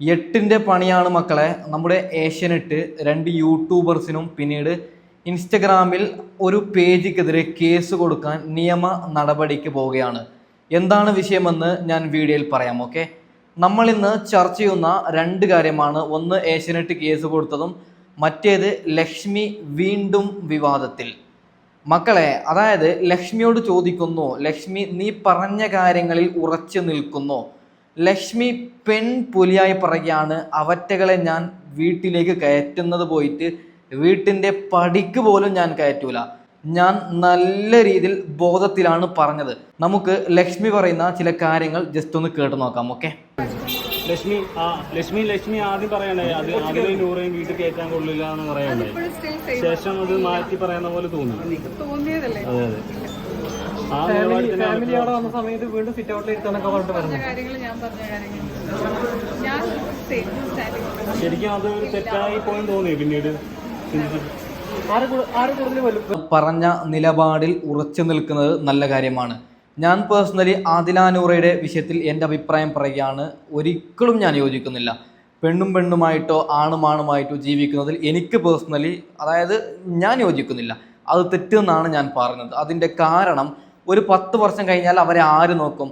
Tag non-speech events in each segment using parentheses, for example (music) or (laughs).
എട്ടിന്റെ പണിയാണ് മക്കളെ. നമ്മുടെ ഏഷ്യനെട്ട് രണ്ട് യൂട്യൂബേഴ്സിനും പിന്നീട് ഇൻസ്റ്റഗ്രാമിൽ ഒരു പേജിക്കെതിരെ കേസ് കൊടുക്കാൻ നിയമ നടപടിക്ക് പോവുകയാണ്. എന്താണ് വിഷയമെന്ന് ഞാൻ വീഡിയോയിൽ പറയാം ഓക്കെ? നമ്മൾ ഇന്ന് ചർച്ച ചെയ്യുന്ന രണ്ട് കാര്യമാണ്. ഒന്ന് ഏഷ്യനെട്ട് കേസ് കൊടുത്തതും മറ്റേത് ലക്ഷ്മി വീണ്ടും വിവാദത്തിൽ. മക്കളെ അതായത് ലക്ഷ്മിയോട് ചോദിക്കുന്നു ലക്ഷ്മി നീ പറഞ്ഞ കാര്യങ്ങളിൽ ഉറച്ചു നിൽക്കുന്നു. ലക്ഷ്മി പെൺ പുലിയായി പറയുകയാണ് അവറ്റകളെ ഞാൻ വീട്ടിലേക്ക് കയറ്റുന്നത് പോയിട്ട് വീട്ടിന്റെ പടിക്ക് പോലും ഞാൻ കയറ്റൂല. ഞാൻ നല്ല രീതിയിൽ ബോധത്തിലാണ് പറഞ്ഞത്. നമുക്ക് ലക്ഷ്മി പറയുന്ന ചില കാര്യങ്ങൾ ജസ്റ്റ് ഒന്ന് കേട്ട് നോക്കാം ഓക്കെ ലക്ഷ്മി ആ ലക്ഷ്മി ലക്ഷ്മി ആദ്യം പറയണ്ടേ? അത് ആദ്യം നൂറേയും വീട്ടിൽ കയറ്റാൻ കൊള്ളില്ല എന്ന് പറയണ്ടേ ഇപ്പോഴും ശേഷം അത് മാറ്റി പറയുന്ന പോലെ തോന്നി തോന്നിയതല്ലേ? അതെ അതെ. ആ അവിടെ വന്ന സമയത്ത് വീണ്ടും സിറ്റ് ഔട്ടിൽ ഇരുത്താനൊക്കെ പറഞ്ഞിട്ട് പറഞ്ഞ കാര്യങ്ങൾ ഞാൻ പറഞ്ഞ കാര്യങ്ങൾ ഞാൻ ശരിക്കും അത് ഒരു തെറ്റായി പോയെന്ന് തോന്നി പിന്നീട്? പറഞ്ഞ നിലപാടിൽ ഉറച്ചു നിൽക്കുന്നത് നല്ല കാര്യമാണ്. ഞാൻ പേഴ്സണലി ആദിലാനൂറയുടെ വിഷയത്തിൽ എന്റെ അഭിപ്രായം പറയുകയാണ്. ഒരിക്കലും ഞാൻ യോജിക്കുന്നില്ല. പെണ്ണും പെണ്ണുമായിട്ടോ ആണും ആണുമായിട്ടോ ജീവിക്കുന്നതിൽ എനിക്ക് പേഴ്സണലി അതായത് ഞാൻ യോജിക്കുന്നില്ല. അത് തെറ്റെന്നാണ് ഞാൻ പറഞ്ഞത്. അതിന്റെ കാരണം ഒരു പത്ത് വർഷം കഴിഞ്ഞാൽ അവരെ ആര് നോക്കും?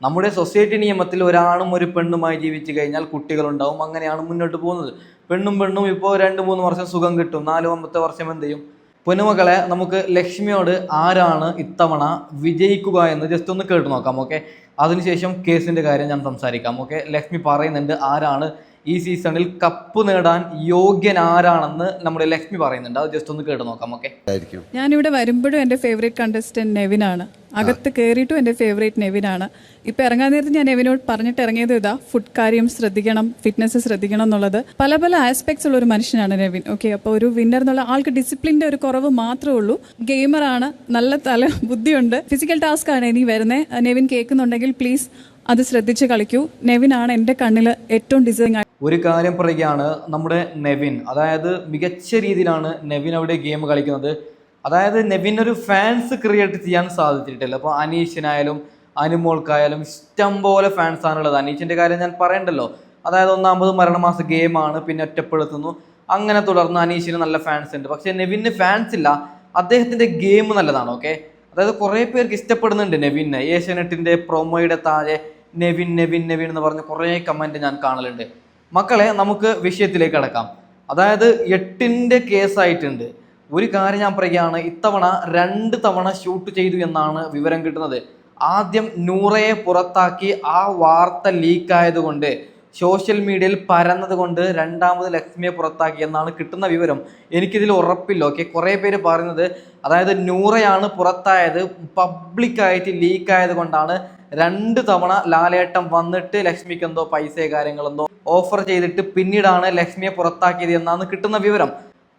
നമ്മുടെ സൊസൈറ്റി നിയമത്തിൽ ഒരാണും ഒരു പെണ്ണുമായി ജീവിച്ചു കഴിഞ്ഞാൽ കുട്ടികളുണ്ടാവും. അങ്ങനെയാണ് മുന്നോട്ട് പോകുന്നത്. പെണ്ണും പെണ്ണും ഇപ്പോൾ രണ്ട് മൂന്ന് വർഷം സുഖം കിട്ടും. നാലാമത്തെ വർഷം എന്ത് ചെയ്യും? പൊന്നുമക്കളെ നമുക്ക് ലക്ഷ്മിയോട് ആരാണ് ഇത്തവണ വിജയിക്കുക എന്ന് ജസ്റ്റ് ഒന്ന് കേട്ട് നോക്കാം ഓക്കെ അതിനുശേഷം കേസിന്റെ കാര്യം ഞാൻ സംസാരിക്കാം ഓക്കെ ലക്ഷ്മി പറയുന്നുണ്ട് ആരാണ് ഈ സീസണിൽ കപ്പ് നേടാൻ യോഗ്യൻ ആരാണെന്ന് നമ്മുടെ ലക്ഷ്മി പറയുന്നുണ്ട്. അത് ജസ്റ്റ് ഒന്ന് കേട്ട് നോക്കാം ഓക്കെ ഞാനിവിടെ വരുമ്പോഴും എന്റെ ഫേവറേറ്റ് കണ്ടസ്റ്റന്റ് ആണ് അകത്ത് കയറിയിട്ടും എന്റെ ഫേവറേറ്റ് നെവിൻ ആണ് ഇപ്പൊ ഇറങ്ങാൻ നേരത്ത് ഞാൻ നെവിനോട് പറഞ്ഞിട്ട് ഇറങ്ങിയത് ഇതാ ഫുഡ് കാര്യം ശ്രദ്ധിക്കണം ഫിറ്റ്നസ് ശ്രദ്ധിക്കണം എന്നുള്ളത്. പല പല ആസ്പെക്ട്സ് ഉള്ള ഒരു മനുഷ്യനാണ് നെവിൻ ഓക്കെ അപ്പോൾ ഒരു വിന്നർ എന്നുള്ള ആൾക്ക് ഡിസിപ്ലിന്റെ ഒരു കുറവ് മാത്രമേ ഉള്ളൂ. ഗെയിമറാണ് നല്ല തല ബുദ്ധിയുണ്ട്. ഫിസിക്കൽ ടാസ്ക് ആണ് ഇനി വരുന്നത് നെവിൻ കേൾക്കുന്നുണ്ടെങ്കിൽ പ്ലീസ് അത് ശ്രദ്ധിച്ച് കളിക്കൂ. നെവിനാണ് എന്റെ കണ്ണിൽ ഏറ്റവും ഡിസൈൻ ഒരു കാര്യം പറയുകയാണ് നമ്മുടെ നെവിൻ അതായത് മികച്ച രീതിയിലാണ് നെവിൻ അവിടെ ഗെയിം കളിക്കുന്നത്. അതായത് നെവിൻ ഒരു ഫാൻസ് ക്രിയേറ്റ് ചെയ്യാൻ സാധിച്ചിട്ടില്ല. അപ്പോൾ അനീഷിനായാലും അനുമോൾക്കായാലും ഇഷ്ടം പോലെ ഫാൻസ് ആണുള്ളത് അനീഷിന്റെ കാര്യം ഞാൻ പറയണ്ടല്ലോ. അതായത് ഒന്നാമത് മരണമാസ ഗെയിമാണ് പിന്നെ ഒറ്റപ്പെടുത്തുന്നു. അങ്ങനെ തുടർന്ന് അനീഷിന് നല്ല ഫാൻസ് ഉണ്ട്. പക്ഷേ നെവിന് ഫാൻസ് ഇല്ല. അദ്ദേഹത്തിന്റെ ഗെയിം നല്ലതാണ് ഓക്കെ അതായത് കുറേ പേർക്ക് ഇഷ്ടപ്പെടുന്നുണ്ട് നെവിനെ. ഏഷ്യാനെറ്റിന്റെ പ്രൊമോയുടെ താഴെ നെവിൻ നെവിൻ നെവിൻ എന്ന് പറഞ്ഞ് കുറേ കമന്റ് ഞാൻ കാണലുണ്ട്. മക്കളെ നമുക്ക് വിഷയത്തിലേക്ക് കടക്കാം. അതായത് എട്ടിന്റെ കേസായിട്ടുണ്ട്. ഒരു കാര്യം ഞാൻ പറയുകയാണ് ഇത്തവണ രണ്ട് തവണ ഷൂട്ട് ചെയ്തു എന്നാണ് വിവരം കിട്ടുന്നത്. ആദ്യം നൂറയെ പുറത്താക്കി ആ വാർത്ത ലീക്കായതുകൊണ്ട് സോഷ്യൽ മീഡിയയിൽ പരന്നത് കൊണ്ട് രണ്ടാമത് ലക്ഷ്മിയെ പുറത്താക്കി എന്നാണ് കിട്ടുന്ന വിവരം. എനിക്കിതിൽ ഉറപ്പില്ല ഓക്കെ കുറേ പേര് പറയുന്നത് അതായത് നൂറയാണ് പുറത്തായത് പബ്ലിക്കായിട്ട് ലീക്കായത് കൊണ്ടാണ് രണ്ട് തവണ ലാലേട്ടം വന്നിട്ട് ലക്ഷ്മിക്ക് എന്തോ പൈസ കാര്യങ്ങളെന്തോ ഓഫർ ചെയ്തിട്ട് പിന്നീടാണ് ലക്ഷ്മിയെ പുറത്താക്കിയത് എന്നാണ് കിട്ടുന്ന വിവരം.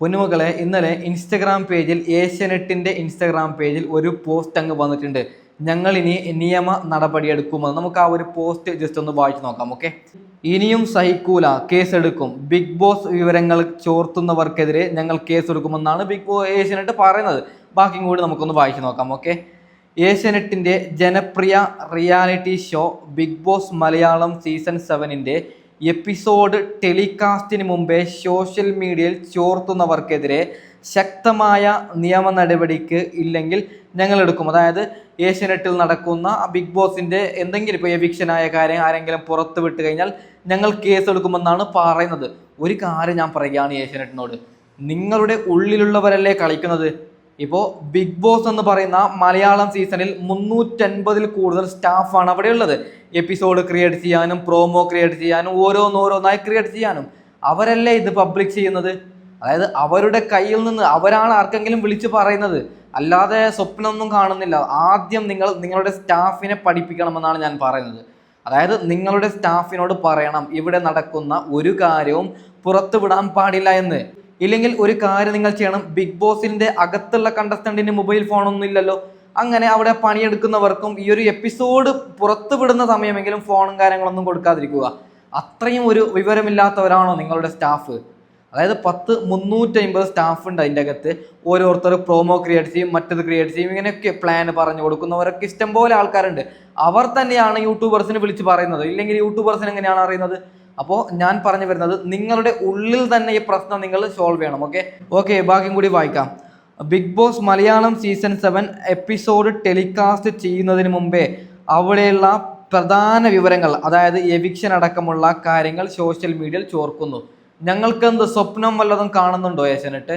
പൊന്നുമക്കളെ ഇന്നലെ ഇൻസ്റ്റഗ്രാം പേജിൽ ഏഷ്യനെറ്റിന്റെ ഇൻസ്റ്റഗ്രാം പേജിൽ ഒരു പോസ്റ്റ് അങ്ങ് വന്നിട്ടുണ്ട്. ഞങ്ങൾ ഇനി നിയമ നടപടിയെടുക്കുമെന്ന് നമുക്ക് ആ ഒരു പോസ്റ്റ് ജസ്റ്റ് ഒന്ന് വായിച്ചു നോക്കാം ഓക്കെ ഇനിയും സഹിക്കൂല കേസെടുക്കും. ബിഗ് ബോസ് വിവരങ്ങൾ ചോർത്തുന്നവർക്കെതിരെ ഞങ്ങൾ കേസെടുക്കുമെന്നാണ് ബിഗ് ബോസ് ഏഷ്യനെറ്റ് പറയുന്നത്. ബാക്കി കൂടി നമുക്കൊന്ന് വായിച്ചു നോക്കാം ഓക്കെ ഏഷ്യനെറ്റിന്റെ ജനപ്രിയ reality show Bigg Boss Malayalam season സെവനിന്റെ episode ടെലികാസ്റ്റിന് മുമ്പേ സോഷ്യൽ മീഡിയയിൽ ചോർത്തുന്നവർക്കെതിരെ ശക്തമായ നിയമ നടപടിക്ക് ഇല്ലെങ്കിൽ ഞങ്ങൾ എടുക്കും അതായത് ഏഷ്യനെറ്റിൽ നടക്കുന്ന ബിഗ് ബോസിന്റെ എന്തെങ്കിലും ഇപ്പോൾ എവിക്ഷനായ കാര്യം ആരെങ്കിലും പുറത്ത് വിട്ട് കഴിഞ്ഞാൽ ഞങ്ങൾ കേസ് എടുക്കുമെന്നാണ് പറയുന്നത്. ഒരു കാര്യം ഞാൻ പറയുകയാണ് ഏഷ്യനെറ്റിനോട്. നിങ്ങളുടെ ഉള്ളിലുള്ളവരല്ലേ കളിക്കുന്നത്? ഇപ്പോൾ ബിഗ് ബോസ് എന്ന് പറയുന്ന മലയാളം സീസണിൽ മുന്നൂറ്റൻപതിൽ കൂടുതൽ സ്റ്റാഫാണ് അവിടെ ഉള്ളത് എപ്പിസോഡ് ക്രിയേറ്റ് ചെയ്യാനും പ്രോമോ ക്രിയേറ്റ് ചെയ്യാനും ഓരോന്നോരോന്നായി ക്രിയേറ്റ് ചെയ്യാനും. അവരല്ലേ ഇത് പബ്ലിക് ചെയ്യുന്നത്? അതായത് അവരുടെ കയ്യിൽ നിന്ന് അവരാണ് ആർക്കെങ്കിലും വിളിച്ച് പറയുന്നത്. അല്ലാതെ സ്വപ്നമൊന്നും കാണുന്നില്ല. ആദ്യം നിങ്ങൾ നിങ്ങളുടെ സ്റ്റാഫിനെ പഠിപ്പിക്കണമെന്നാണ് ഞാൻ പറയുന്നത്. അതായത് നിങ്ങളുടെ സ്റ്റാഫിനോട് പറയണം ഇവിടെ നടക്കുന്ന ഒരു കാര്യവും പുറത്തുവിടാൻ പാടില്ല എന്ന്. ഇല്ലെങ്കിൽ ഒരു കാര്യം നിങ്ങൾ ചെയ്യണം. ബിഗ് ബോസിന്റെ അകത്തുള്ള കണ്ടസ്റ്റന്റിന് മൊബൈൽ ഫോണൊന്നും ഇല്ലല്ലോ. അങ്ങനെ അവിടെ പണിയെടുക്കുന്നവർക്കും ഈ ഒരു എപ്പിസോഡ് പുറത്തു വിടുന്ന സമയമെങ്കിലും ഫോണും കാര്യങ്ങളൊന്നും കൊടുക്കാതിരിക്കുക. അത്രയും ഒരു വിവരമില്ലാത്തവരാണോ നിങ്ങളുടെ സ്റ്റാഫ് അതായത് പത്ത് മുന്നൂറ്റമ്പത് സ്റ്റാഫ് ഉണ്ട് അതിന്റെ അകത്ത്. ഓരോരുത്തർ പ്രോമോ ക്രിയേറ്റ് ചെയ്യും മറ്റത് ക്രിയേറ്റ് ചെയ്യും ഇങ്ങനെയൊക്കെ പ്ലാൻ പറഞ്ഞു കൊടുക്കുന്നവരൊക്കെ ഇഷ്ടംപോലെ ആൾക്കാരുണ്ട്. അവർ തന്നെയാണ് യൂട്യൂബേഴ്സിനെ വിളിച്ച് പറയുന്നത്. ഇല്ലെങ്കിൽ യൂട്യൂബേഴ്സിന് എങ്ങനെയാണ് അറിയുന്നത്? അപ്പോൾ ഞാൻ പറഞ്ഞു വരുന്നത് നിങ്ങളുടെ ഉള്ളിൽ തന്നെ ഈ പ്രശ്നം നിങ്ങൾ സോൾവ് ചെയ്യണം ഓക്കെ ഓക്കെ ബാക്കിയും കൂടി വായിക്കാം. Bigg Boss Malayalam season seven episode telecast ചെയ്യുന്നതിന് മുമ്പേ അവിടെയുള്ള പ്രധാന വിവരങ്ങൾ അതായത് എവിക്ഷൻ അടക്കമുള്ള കാര്യങ്ങൾ സോഷ്യൽ മീഡിയയിൽ ചോർക്കുന്നു. ഞങ്ങൾക്ക് എന്ത് സ്വപ്നം വല്ലതും കാണുന്നുണ്ടോ ഏഷ്യനെട്ട്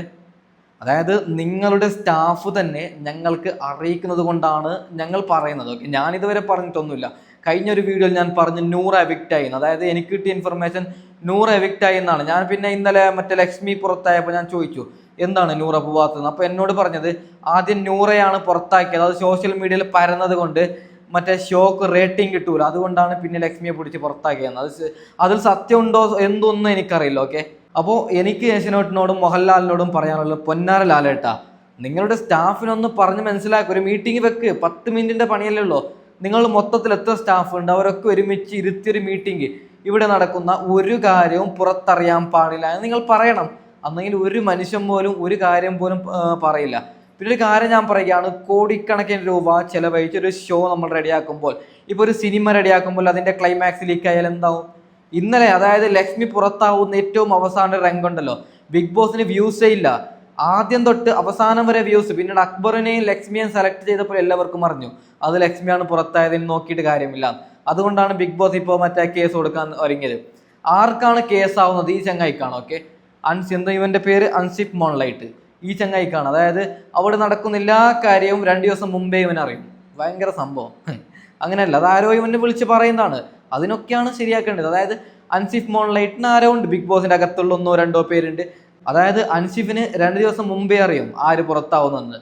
അതായത് നിങ്ങളുടെ സ്റ്റാഫ് തന്നെ ഞങ്ങൾക്ക് അറിയിക്കുന്നത് കൊണ്ടാണ് ഞങ്ങൾ പറയുന്നത് ഓക്കെ ഞാൻ ഇതുവരെ പറഞ്ഞിട്ടൊന്നുമില്ല. കഴിഞ്ഞ ഒരു വീഡിയോയിൽ ഞാൻ പറഞ്ഞു നൂറ് എവിക്റ്റ് ആയി എന്ന്. അതായത് എനിക്ക് കിട്ടിയ ഇൻഫർമേഷൻ നൂറ് എവിക്റ്റ് ആയി എന്നാണ്. ഞാൻ പിന്നെ ഇന്നലെ മറ്റേ ലക്ഷ്മി പുറത്തായപ്പോൾ ഞാൻ ചോദിച്ചു എന്താണ് നൂറ പോവാത്തത് അപ്പോൾ എന്നോട് പറഞ്ഞത് ആദ്യം നൂറയാണ് പുറത്താക്കിയത്. അത് സോഷ്യൽ മീഡിയയിൽ പരന്നത് കൊണ്ട് മറ്റേ ഷോക്ക് റേറ്റിംഗ് കിട്ടൂല. അതുകൊണ്ടാണ് പിന്നെ ലക്ഷ്മിയെ പിടിച്ച് പുറത്താക്കിയത്. അത് അതിൽ സത്യമുണ്ടോ എന്തൊന്നും എനിക്കറിയില്ല ഓക്കെ അപ്പോൾ എനിക്ക് യേശുനോട്ടിനോടും മോഹൻലാലിനോടും പറയാനുള്ളത് പൊന്നാര ലാലേട്ട നിങ്ങളുടെ സ്റ്റാഫിനൊന്ന് പറഞ്ഞ് മനസ്സിലാക്കുക ഒരു മീറ്റിംഗ് വെക്ക്. പത്ത് മിനിറ്റിന്റെ പണിയല്ലേ ഉള്ളൂ. നിങ്ങൾ മൊത്തത്തിൽ എത്ര സ്റ്റാഫ് ഉണ്ട്? അവരൊക്കെ ഒരുമിച്ച് ഇരുത്തിയൊരു മീറ്റിംഗ് ഇവിടെ നടക്കുന്ന ഒരു കാര്യവും പുറത്തറിയാൻ പാടില്ല എന്ന് നിങ്ങൾ പറയണം. അന്നെങ്കിൽ ഒരു മനുഷ്യൻ പോലും ഒരു കാര്യം പോലും പറയില്ല. പിന്നെ ഒരു കാര്യം ഞാൻ പറയുകയാണ് കോടിക്കണക്കിന് രൂപ ചെലവഴിച്ച് ഒരു ഷോ നമ്മൾ റെഡിയാക്കുമ്പോൾ. ഇപ്പോൾ ഒരു സിനിമ റെഡിയാക്കുമ്പോൾ അതിന്റെ ക്ലൈമാക്സ് ലീക്ക് ആയാൽ എന്താവും? ഇന്നലെ അതായത് ലക്ഷ്മി പുറത്താവുന്ന ഏറ്റവും അവസാന രംഗമുണ്ടല്ലോ ബിഗ് ബോസിന് വ്യൂസേ ഇല്ല. ആദ്യം തൊട്ട് അവസാനം വരെ വ്യൂസ് പിന്നീട് അക്ബറിനെയും ലക്ഷ്മിയെയും സെലക്ട് ചെയ്തപ്പോൾ എല്ലാവർക്കും അറിഞ്ഞു. അത് ലക്ഷ്മിയാണ് പുറത്തായതെന്ന് നോക്കിയിട്ട് കാര്യമില്ല. അതുകൊണ്ടാണ് ബിഗ് ബോസ് ഇപ്പോൾ മറ്റേ കേസ് കൊടുക്കാൻ ഒരുങ്ങിയത്. ആർക്കാണ് കേസ് ആവുന്നത്? ഈ ചങ്ങായിക്കാണ് ഓക്കെ അൻസ് എന്താ ഇവന്റെ പേര്? അൻസിഫ് മോൺലൈറ്റ് ഈ ചങ്ങായിക്കാണ്. അതായത് അവിടെ നടക്കുന്ന എല്ലാ കാര്യവും രണ്ടു ദിവസം മുമ്പേ ഇവൻ അറിയും. ഭയങ്കര സംഭവം. (laughs) അങ്ങനെയല്ല അത് ആരോ ഇവനെ വിളിച്ച് പറയുന്നതാണ്. അതിനൊക്കെയാണ് ശരിയാക്കേണ്ടത്. അതായത് അൻസിഫ് മോൺലൈറ്റിന് ആരോ ഉണ്ട്? ബിഗ് ബോസിന്റെ അകത്തുള്ള ഒന്നോ രണ്ടോ പേരുണ്ട്. അതായത് അൻസിഫിന് രണ്ട് ദിവസം മുമ്പേ അറിയും ആര് പുറത്താവുന്നെന്ന്.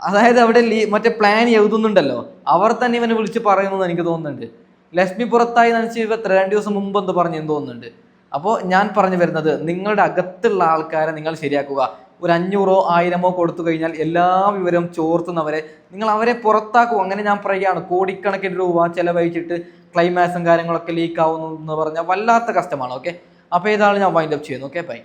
അതായത് അവിടെ ലീ മറ്റേ പ്ലാൻ എഴുതുന്നുണ്ടല്ലോ. അവർ തന്നെ ഇവനെ വിളിച്ച് പറയുന്നെന്ന് എനിക്ക് തോന്നുന്നുണ്ട്. ലക്ഷ്മി പുറത്തായി അൻസിഫ് എത്ര രണ്ട് ദിവസം മുമ്പ് എന്ന് പറഞ്ഞു എന്ന് തോന്നുന്നുണ്ട്. അപ്പോൾ ഞാൻ പറഞ്ഞു വരുന്നത് നിങ്ങളുടെ അകത്തുള്ള ആൾക്കാരെ നിങ്ങൾ ശരിയാക്കുക. ഒരു അഞ്ഞൂറോ ആയിരമോ കൊടുത്തു കഴിഞ്ഞാൽ എല്ലാ വിവരവും ചോർത്തുന്നവരെ നിങ്ങൾ അവരെ പുറത്താക്കും. അങ്ങനെ ഞാൻ പറയുകയാണ്. കോടിക്കണക്കിന് രൂപ ചെലവഴിച്ചിട്ട് ക്ലൈമാക്സും കാര്യങ്ങളൊക്കെ ലീക്ക് ആവുന്നു എന്ന് പറഞ്ഞാൽ വല്ലാത്ത കഷ്ടമാണ് ഓക്കെ അപ്പോൾ ഇതാണ് ഞാൻ വൈൻഡപ്പ് ചെയ്യുന്നു ഓക്കെ ബൈ